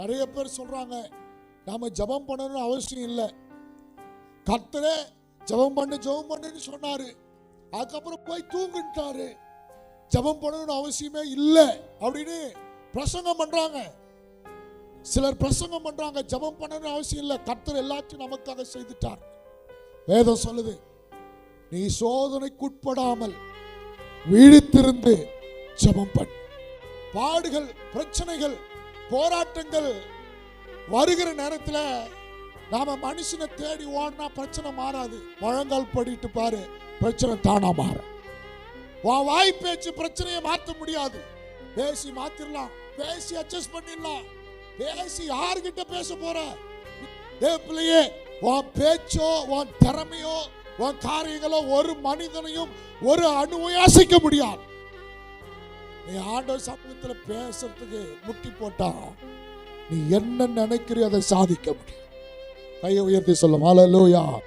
நிறைய பேர் சொல்றாங்க நாம ஜெபம் பண்ணணும்னு அவசியம் இல்லை. கர்த்தரே ஜெபம் பண்ணு ஜெபம் பண்ணுன்னு சொன்னாரு. அதுக்கப்புறம் போய் தூங்குன்ட்டாரு ஜெபம் பண்ணணும்னு அவசியமே இல்லை அப்படின்னு பிரசங்கம் பண்றாங்க. சிலர் பிரசங்கம் பண்றாங்க ஜெபம் பண்ணணும்னு அவசியம் இல்லை. கர்த்தர் எல்லாத்தையும் நமக்காக செய்துட்டார். வேதம் சொல்லுது நீ சோதனைக்குட்படாமல் விழித்திருந்து ஜெபம் பண் பாடுகள் பிரச்சனைகள் போராட்டங்கள் வருகிற நேரத்தில் நாம மனுஷனை தேடி ஓடினா பிரச்சனை மாறாது. முழங்கால் படிட்டு பாரு பிரச்சனை தானா மாறும். உன் வாய் பேச்சு பிரச்சனையை மாத்த முடியாது. பேசி மாத்திரலாம். பேசி அட்ஜஸ்ட் பண்ணிடலாம். பேசி யாருக்கிட்ட பேச போற? பிள்ளையே உன் பேச்சோ உன் திறமையோ உன் காரியங்களோ ஒரு மனிதனையும் ஒரு அணுவையும் அசைக்க முடியாது. நீ ஆண்டவர் சமூகத்தில் பேசுறதுக்கு முட்டி போட்டா நீ என்ன நினைக்கிறியோ அதை சாதிக்க முடியும். கையை உயர்த்தி சொல்லும். அலலூயா